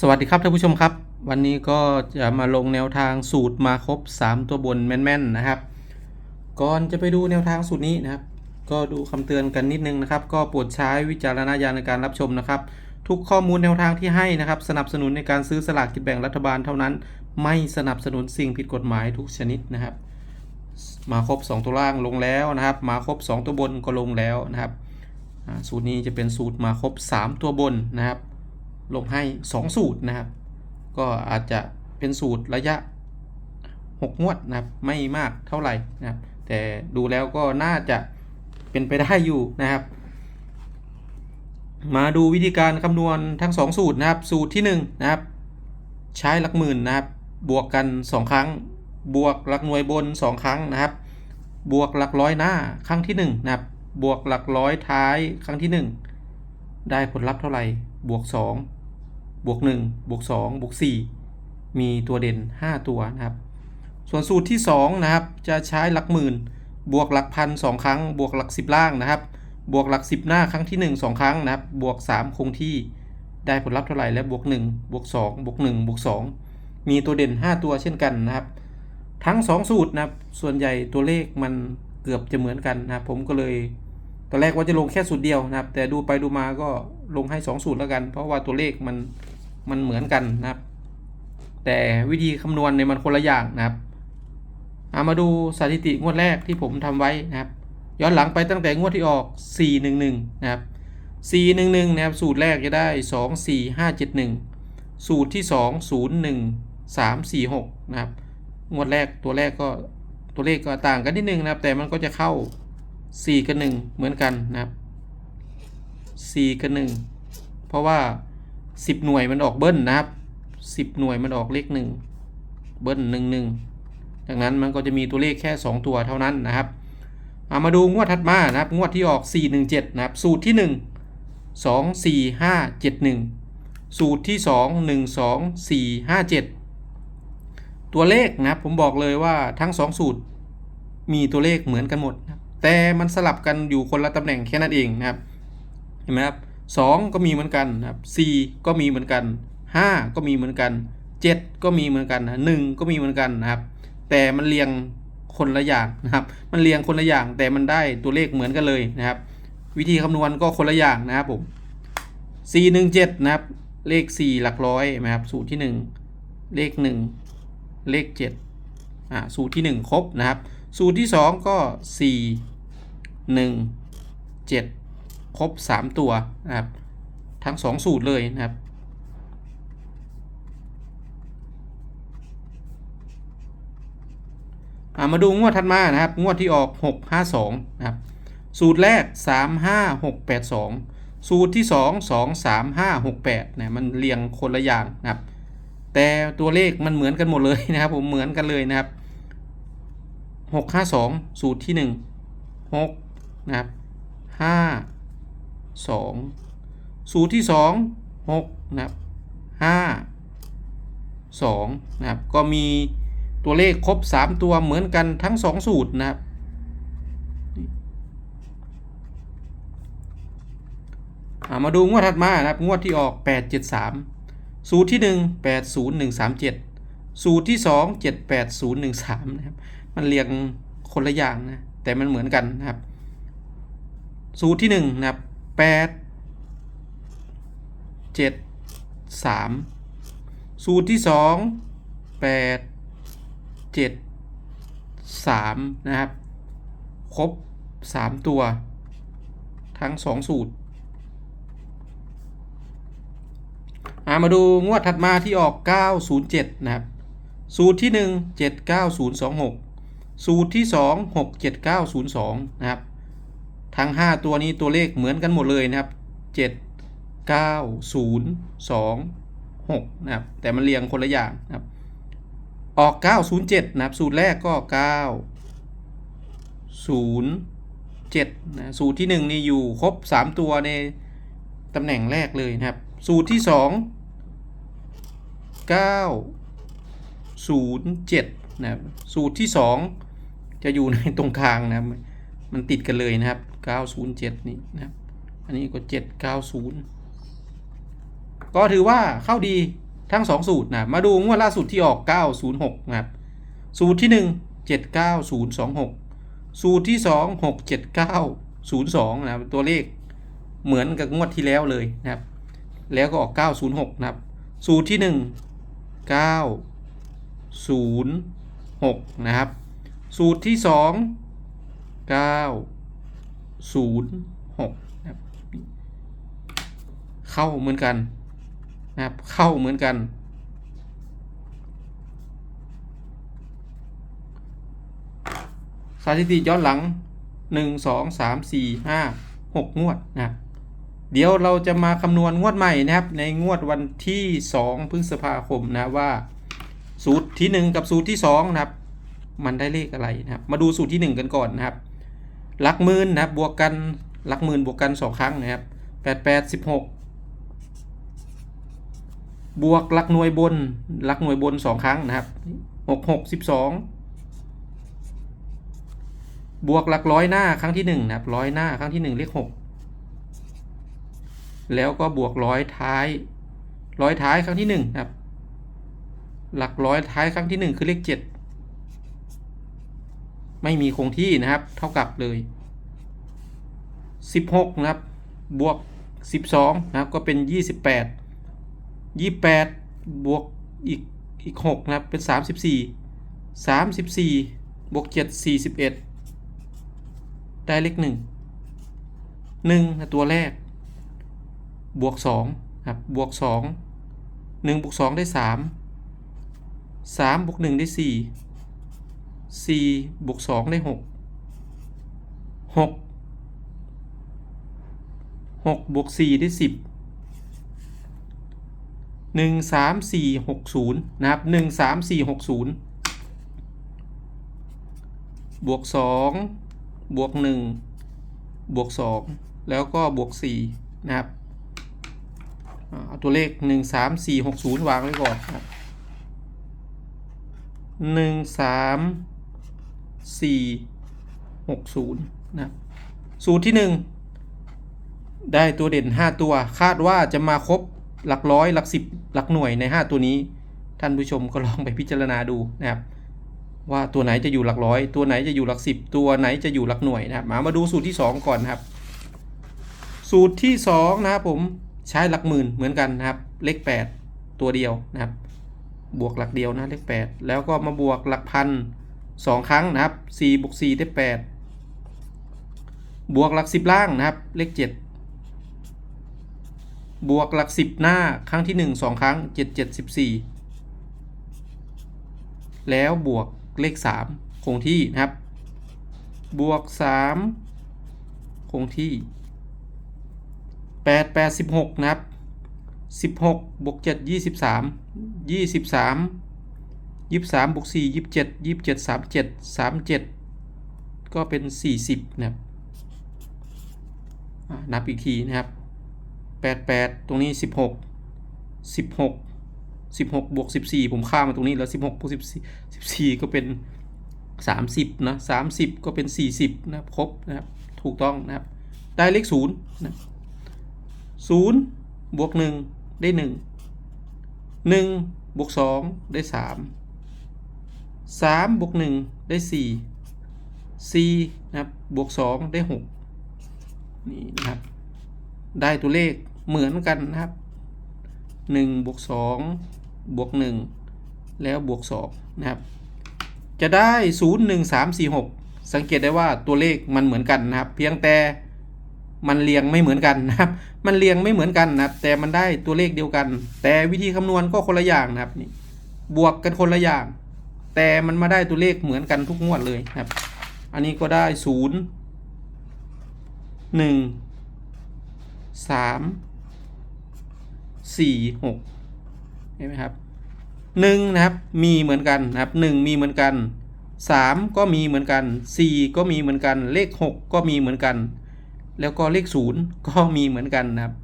สวัสดีครับท่านผู้ชมครับ วันนี้ก็จะมาลงแนวทางสูตรมาครบ 3 ตัวบนแม่นๆนะครับ ก่อนจะไปดูแนวทางสูตรนี้นะครับ ก็ดูคำเตือนกันนิดนึงนะครับ ก็โปรดใช้วิจารณญาณในการรับชมนะครับ ทุกข้อมูลแนวทางที่ให้นะครับ สนับสนุนในการซื้อสลากกินแบ่งรัฐบาลเท่านั้น ไม่สนับสนุนสิ่งผิดกฎหมายทุกชนิดนะครับ มาครบ 2 ตัวล่างลงแล้วนะครับ มาครบ 2 ตัวบนก็ลงแล้วนะครับสูตรนี้จะเป็นสูตรมาครบ 3 ตัวบนนะครับ ลงให้ 2 สูตรนะครับ ก็อาจจะเป็นสูตรระยะ 6 งวดนะครับ ไม่มากเท่าไหร่นะครับ แต่ดูแล้วก็น่าจะเป็นไปได้อยู่นะครับ มาดูวิธีการคำนวณทั้ง 2 สูตรนะครับ สูตรที่ 1 นะครับ ใช้หลักหมื่นนะครับ บวกกัน 2 ครั้ง บวกหลักหน่วยบน 2 ครั้งนะครับ บวกหลักร้อยหน้าครั้งที่ 1 นะครับ บวกหลักร้อยท้ายครั้งที่ 1 ได้ผลลัพธ์เท่าไหร่บวก 2 บวก1บวก2บวก4มีตัวเด่น 5 ตัวนะครับ ส่วนสูตรที่ 2 นะครับ จะใช้หลักหมื่น บวกหลักพันสองครั้ง บวกหลัก 10 ล่างนะครับ บวกหลัก 10 หน้าครั้งที่ 1 2 ครั้งนะครับ บวก 3 คงที่ได้ผลลัพธ์เท่าไหร่และบวก1บวก2บวก1บวก2มีตัวเด่น 5 ตัวเช่นกันนะครับ ทั้ง 2 สูตรนะครับ ส่วนใหญ่ตัวเลขมันเกือบจะเหมือนกันนะครับผมก็เลยตอนแรกว่าจะลงแค่สูตรเดียวนะครับ แต่ดูไปดูมาก็ ลงให้ 2 สูตรแล้วกัน เพราะว่าตัวเลขมันมันเหมือนกันนะครับ แต่วิธีคำนวณเนี่ยมันคนละอย่างนะครับเอามาดูสถิติงวดแรกที่ผมทำไว้นะครับ ย้อนหลังไปตั้งแต่งวดที่ออก 411 นะครับ 411 นะครับ สูตรแรกจะได้ 24571 สูตรที่ 2 01346 นะครับ งวดแรกตัวแรกก็ตัวเลขก็ต่างกันนิดนึงนะครับ แต่มันก็จะเข้า 4 กับ 1 เหมือนกันนะครับ 4 กับ 1 เพราะว่า 10 หน่วยมันออกเบิ้ลนะครับ 10 หน่วยมันออกเลข 1 เบิ้ล1 1ดังนั้นมันก็จะมีตัวเลขแค่ 2 ตัวเท่านั้นนะครับเอามาดูงวดถัดมานะครับ งวดที่ออก 417 นะครับ สูตรที่ 1 2 4 5 7 1 สูตรที่ 2 1 2 4 5 7 ตัวเลขนะครับผมบอกเลยว่าทั้ง 2 สูตรมีตัวเลขเหมือนกันหมดนะแต่มันสลับกันอยู่คนละตำแหน่งแค่นั้นเองนะครับ เห็นไหมครับสองก็มีเหมือนกันนะครับสี่ก็มีเหมือนกันห้าก็มีเหมือนกันเจ็ดก็มีเหมือนกันหนึ่งก็มีเหมือนกันนะครับ แต่มันเรียงคนละอย่างนะครับ มันเรียงคนละอย่างแต่มันได้ตัวเลขเหมือนกันเลยนะครับ วิธีคำนวณก็คนละอย่างนะครับผมสี่หนึ่งเจ็ดนะครับ เลขสี่หลักร้อยนะครับ สูตรที่หนึ่งเลขหนึ่งเลขเจ็ดอ่าสูตรที่หนึ่งครบนะครับ สูตรที่สองก็สี่หนึ่งเจ็ด ครบ 3 ตัวนะครับทั้ง 2 สูตรเลยนะครับมาดูงวดถัดมานะครับ งวดที่ออก 652 นะครับ สูตรแรก 35682 สูตรที่ 2 23568นะมันเรียงคนละอย่างนะครับ แต่ตัวเลขมันเหมือนกันหมดเลยนะครับ ผมเหมือนกันเลยนะครับ 652 สูตรที่ 1 6 นะครับ5 2 สูตรที่ 2 6นะครับ5 2นะครับก็มีตัวเลขครบ 3 ตัวเหมือนกันทั้ง 2 สูตรนะครับมาดูงวดถัดมานะครับงวดที่ออก 873 สูตรที่ 1 80137 สูตรที่ 2 78013นะครับมันเรียงคนละอย่างนะแต่มันเหมือนกันนะครับ สูตรที่1นะครับ 8 7 3สูตรที่2 8 7 3นะครับ ครบ3ตัว ทั้ง2สูตรามาดูงวดถัดมาที่ออก 907 นะครับ สูตรที่ 1 79026 สูตรที่ 2 67902 นะครับ ทั้ง 5 ตัวนี้ตัวเลขเหมือนกันหมดเลยนะครับ 7 9 0 2 6นะครับแต่มันเรียงคนละอย่างนะครับออก 907 นะครับ สูตรแรกก็ 9 0 7นะสูตรที่ 1 นี่อยู่ครบ 3 ตัวในตำแหน่งแรกเลยนะครับ สูตรที่ 2 9 0 7นะครับสูตรที่ 2 จะอยู่ในตรงกลางนะครับมันติดกันเลยนะครับ 907 นี่นะครับ อันนี้ก็ 790 ก็ถือว่าเข้าดีทั้ง 2 สูตรนะ มาดูงวดล่าสุดที่ออก 906 นะครับ สูตรที่ 1 79026 สูตรที่ 2 67902 นะครับ ตัวเลขเหมือนกับงวดที่แล้วเลยนะครับ แล้วก็ออก 906 นะครับ สูตรที่ 1 906 นะครับ สูตรที่ 2 906นะครับเข้าเหมือนกันนะครับเข้าเหมือนกัน สถิติย้อนหลัง1 2 3 4 5 6งวดนะครับเดี๋ยวเราจะมาคำนวณงวดใหม่นะครับในงวดวันที่2พฤษภาคมนะว่า สูตรที่1กับสูตรที่2นะครับ มันได้เลขอะไรนะครับ มาดูสูตรที่1กันก่อนนะครับ หลักหมื่นนะครับบวกกันหลักหมื่นบวกกัน2ครั้งนะครับ8 8 16บวกหลักหน่วยบนหลักหน่วยบน2ครั้งนะครับ6 6 12บวกหลักร้อยหน้าครั้งที่1นะครับร้อยหน้าครั้งที่1เลข6แล้วก็บวกร้อยท้ายร้อยท้ายครั้งที่1นะครับ หลักร้อยท้ายครั้งที่1คือเลข7 ไม่มีคงที่นะครับ เท่ากับเลย 16 นะครับ บวก 12 นะครับ ก็เป็น 28 28 บวกอีกอีก 6 นะครับ เป็น 34 34 บวก 7 41 ได้เลข 1 1นะตัวแรก บวก2ครับ บวก 2 1บวก2ได้ 3 3บวก1ได้ 4 4บวก2ได้6 6 6บวก4ได้ 10 1 3 4 6 0 นะครับ 1 3 4 6 0 บวก 2 บวก 1 บวก 2 แล้วก็บวก 4 นะครับเอาตัวเลข 1 3 4 6 0 วางไว้ก่อนครับหนึ่ งสามสี่หกศูนย์นะสูตรที่หนึ่งได้ตัวเด่นห้าตัว คาดว่าจะมาครบหลักร้อยหลักสิบหลักหน่วยในห้าตัวนี้ ท่านผู้ชมก็ลองไปพิจารณาดูนะครับ ว่าตัวไหนจะอยู่หลักร้อย ตัวไหนจะอยู่หลักสิบตัวไหนจะอยู่หลักหน่วยนะครับมามาดูสูตรที่สองก่อนนะครับ สูตรที่สองนะครับผมใช้หลักหมื่นเหมือนกันนะครับ เลขแปดตัวเดียวนะครับ บวกหลักเดียวนะเลขแปดแล้วก็มาบวกหลักพัน สองครั้งนะครับสี่บวกสี่ได้แปดบวกหลักสิบล่างนะครับ เลขเจ็ดบวกหลักสิบหน้าครั้งที่หนึ่งสองครั้งเจ็ดเจ็ดสิบสี่แล้วบวกเลขสามคงที่นะครับ บวกสามคงที่แปดแปดสิบหกนะครับสิบหกบวกเจ็ด ยี่สิบสามบวกสี่ยี่สิบเจ็ดยี่สิบเจ็ดสามเจ็ดสามเจ็ดก็เป็นสี่สิบนะครับนับอีกทีนะครับแปดแปดตรงนี้สิบหกสิบหกสิบหกบวกสิบสี่ผมข้ามมาตรงนี้แล้วสิบหกบวกสิบสี่สิบสี่ก็เป็นสามสิบนะสามสิบก็เป็นสี่สิบนะครับครบนะครับถูกต้องนะครับ ได้เลขศูนย์นะศูนย์บวกหนึ่งได้หนึ่งหนึ่งบวกสองได้สาม สามบวกหนึ่งได้สี่ซีนะครับบวกสองได้หกนี่นะครับ ได้ตัวเลขเหมือนกันนะครับหนึ่งบวกสองบวกหนึ่งแล้วบวกสองนะครับ จะได้ศูนย์หนึ่งสามสี่หกสังเกตได้ว่าตัวเลขมันเหมือนกันนะครับ เพียงแต่มันเรียงไม่เหมือนกันนะครับ มันเรียงไม่เหมือนกันนะครับ แต่มันได้ตัวเลขเดียวกัน แต่วิธีคำนวณก็คนละอย่างนะครับนี่ บวกกันคนละอย่าง แต่มันมาได้ตัวเลขเหมือนกันทุกงวดเลยครับ อันนี้ก็ได้ศูนย์หนึ่งสามสี่หกเห็นไหมครับหนึ่งนะครับมีเหมือนกันนะครับหนึ่งมีเหมือนกันสามก็มีเหมือนกันสี่ก็มีเหมือนกัน เลขหกก็มีเหมือนกัน แล้วก็เลขศูนย์ก็มีเหมือนกันนะครับ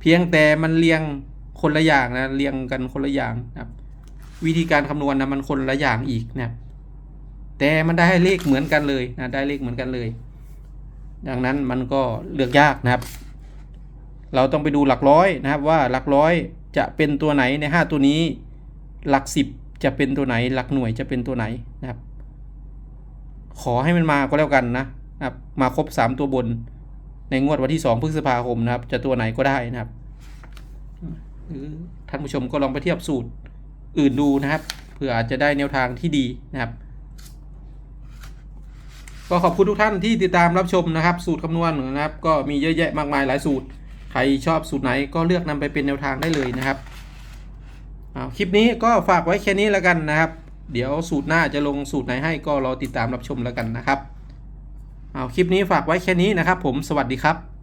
เพียงแต่มันเรียงคนละอย่างนะเรียงกันคนละอย่างนะครับ วิธีการคำนวณนะมันคนละอย่างอีกนะแต่มันได้เลขเหมือนกันเลยนะได้เลขเหมือนกันเลย ดังนั้นมันก็เลือกยากนะครับ เราต้องไปดูหลักร้อยนะครับว่าหลักร้อยจะเป็นตัวไหนใน 5 ตัวนี้ หลัก 10 จะเป็นตัวไหน หลักหน่วยจะเป็นตัวไหนนะครับ ขอให้มันมาก็แล้วกันนะนะครับ มาครบ 3 ตัวบนในงวดวันที่ 2 พฤษภาคมนะครับ จะตัวไหนก็ได้นะครับหรือท่านผู้ชมก็ลองไปเทียบสูตร อื่นดูนะครับเพื่ออาจจะได้แนวทางที่ดีนะครับ ก็ขอบคุณทุกท่านที่ติดตามรับชมนะครับ สูตรคำนวณนะครับ ก็มีเยอะแยะมากมายหลายสูตร ใครชอบสูตรไหนก็เลือกนำไปเป็นแนวทางได้เลยนะครับคลิปนี้ก็ฝากไว้แค่นี้แล้วกันนะครับ เดี๋ยวสูตรหน้าจะลงสูตรไหนให้ก็รอติดตามรับชมแล้วกันนะครับเอาคลิปนี้ฝากไว้แค่นี้นะครับ ผมสวัสดีครับ